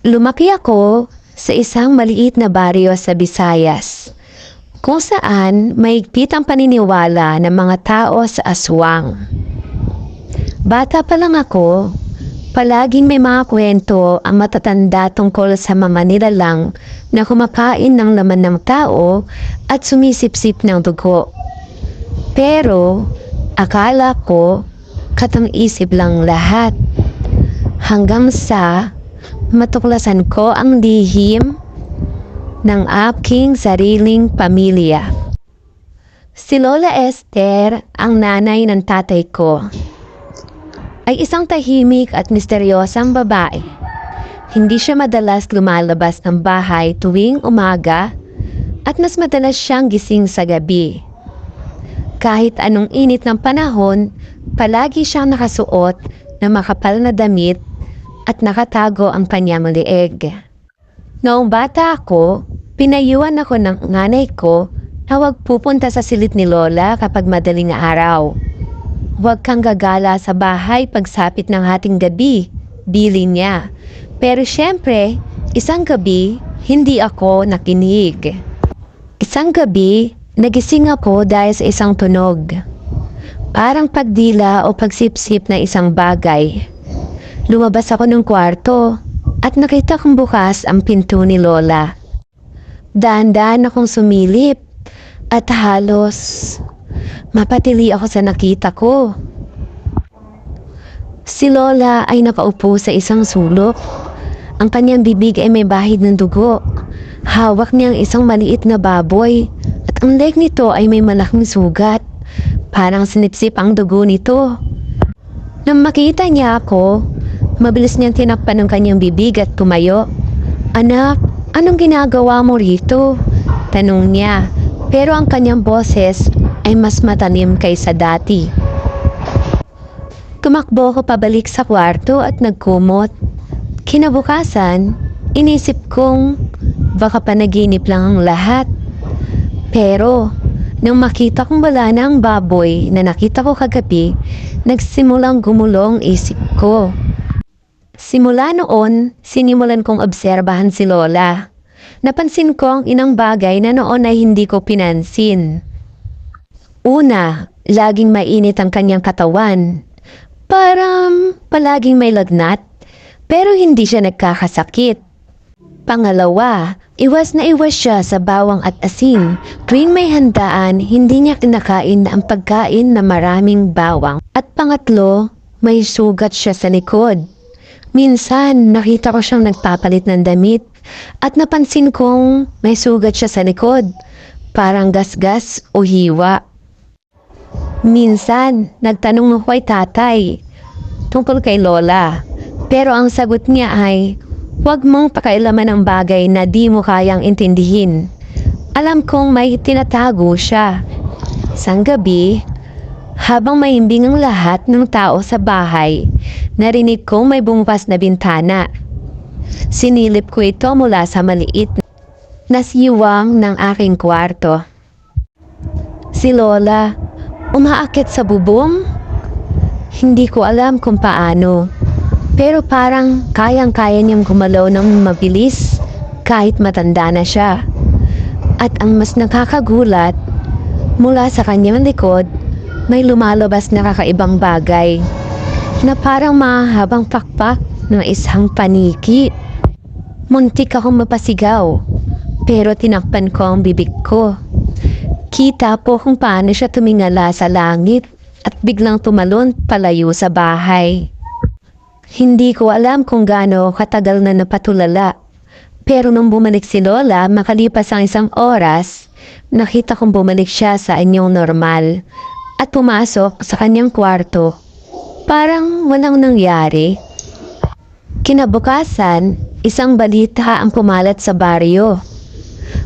Lumaki ako sa isang maliit na baryo sa Visayas, kung saan maigpit ang paniniwala ng mga tao sa aswang. Bata pa lang ako, palaging may mga kwento ang matatanda tungkol sa mga nilalang na kumakain ng laman ng tao at sumisipsip ng dugo. Pero, akala ko, katang-isip lang lahat. Hanggang sa matuklasan ko ang lihim ng aking sariling pamilya. Si Lola Esther, ang nanay ng tatay ko, ay isang tahimik at misteryosang babae. Hindi siya madalas lumalabas ng bahay tuwing umaga at mas madalas siyang gising sa gabi. Kahit anong init ng panahon, palagi siyang nakasuot na makapal na damit at nakatago ang kanyang lieg. Noong bata ako, pinayuan ako ng nanay ko na huwag pupunta sa silid ni Lola kapag madaling araw. Huwag kang gagala sa bahay pagsapit ng hating gabi, bili niya. Pero syempre, isang gabi, hindi ako nakinig. Isang gabi, nagising ako dahil sa isang tunog. Parang pagdila o pagsipsip na isang bagay. Lumabas ako ng kwarto at nakita kong bukas ang pinto ni Lola. Dahan-dahan akong sumilip at halos mapatili ako sa nakita ko. Si Lola ay nakaupo sa isang sulok. Ang kanyang bibig ay may bahid ng dugo. Hawak niya ang isang maliit na baboy at ang leg nito ay may malaking sugat. Parang sinipsip ang dugo nito. Nang makita niya ako, mabilis niyang tinakpan ng kanyang bibig at tumayo. Anak, anong ginagawa mo rito? Tanong niya. Pero ang kanyang boses ay mas matalim kaysa dati. Tumakbo ko pabalik sa kwarto at nagkumot. Kinabukasan, inisip kong baka panaginip lang ang lahat. Pero, nang makita kong wala na ang baboy na nakita ko kagabi, nagsimulang gumulong isip ko. Simula noon, sinimulan kong obserbahan si Lola. Napansin ko ang inang bagay na noon ay hindi ko pinansin. Una, laging mainit ang kanyang katawan. Parang palaging may lagnat, pero hindi siya nagkakasakit. Pangalawa, iwas na iwas siya sa bawang at asin. Tuwing may handaan, hindi niya kinakain ang pagkain na maraming bawang. At pangatlo, may sugat siya sa likod. Minsan, nakita ko siyang nagpapalit ng damit at napansin kong may sugat siya sa likod. Parang gasgas o hiwa. Minsan, nagtanong ako kay tatay tungkol kay Lola. Pero ang sagot niya ay, huwag mong pakailaman ang bagay na di mo kayang intindihin. Alam kong may tinatago siya. Isang gabi, habang mahimbing ang lahat ng tao sa bahay, narinig kong may bumukas na bintana. Sinilip ko ito mula sa maliit na siwang ng aking kwarto. Si Lola, umaakit sa bubong? Hindi ko alam kung paano. Pero parang kayang-kaya niyang gumalaw ng mabilis kahit matanda na siya. At ang mas nakakagulat, mula sa kanyang likod, may lumalabas na kakaibang bagay na parang mahabang pakpak ng isang paniki. Muntik akong mapasigaw, pero tinakpan ko ang bibig ko. Kita po kung paano siya tumingala sa langit at biglang tumalon palayo sa bahay. Hindi ko alam kung gaano katagal na napatulala. Pero nung bumalik si Lola, makalipas ang isang oras, nakita kong bumalik siya sa inyong normal at pumasok sa kanyang kwarto. Parang walang nangyari. Kinabukasan, isang balita ang pumalat sa baryo.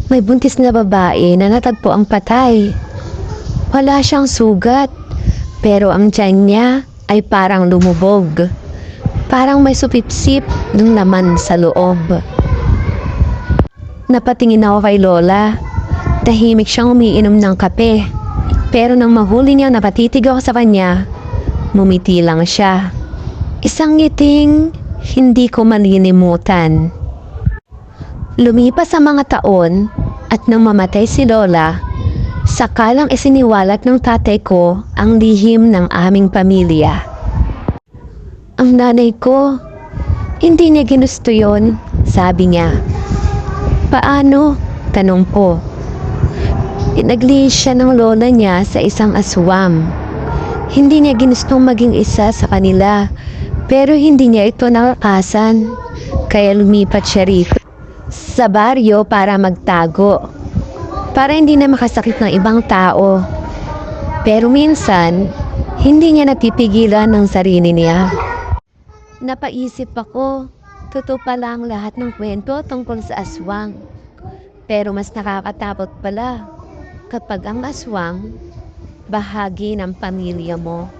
May buntis na babae na natagpo ang patay. Wala siyang sugat, pero ang tiyan niya ay parang lumubog. Parang may supipsip ng laman sa loob. Napatingin ako kay Lola. Tahimik siyang umiinom ng kape. Pero nang mahuli niyang napatitig ako sa kanya, mumiti lang siya. Isang ngiting hindi ko malilimutan. Lumipas ang mga taon at nang mamatay si Lola, sakalang isiniwalat ng tatay ko ang lihim ng aming pamilya. Ang nanay ko, hindi niya ginusto yon, sabi niya. Paano? Tanong ko. Inaglihis siya ng lola niya sa isang aswang. Hindi niya ginustong maging isa sa kanila, pero hindi niya ito nakakasan. Kaya lumipat siya rito sa baryo para magtago. Para hindi na makasakit ng ibang tao. Pero minsan, hindi niya napipigilan ng sarili niya. Napaisip ako, totoo pala ang lahat ng kwento tungkol sa aswang. Pero mas nakakatakot pala kapag ang aswang bahagi ng pamilya mo.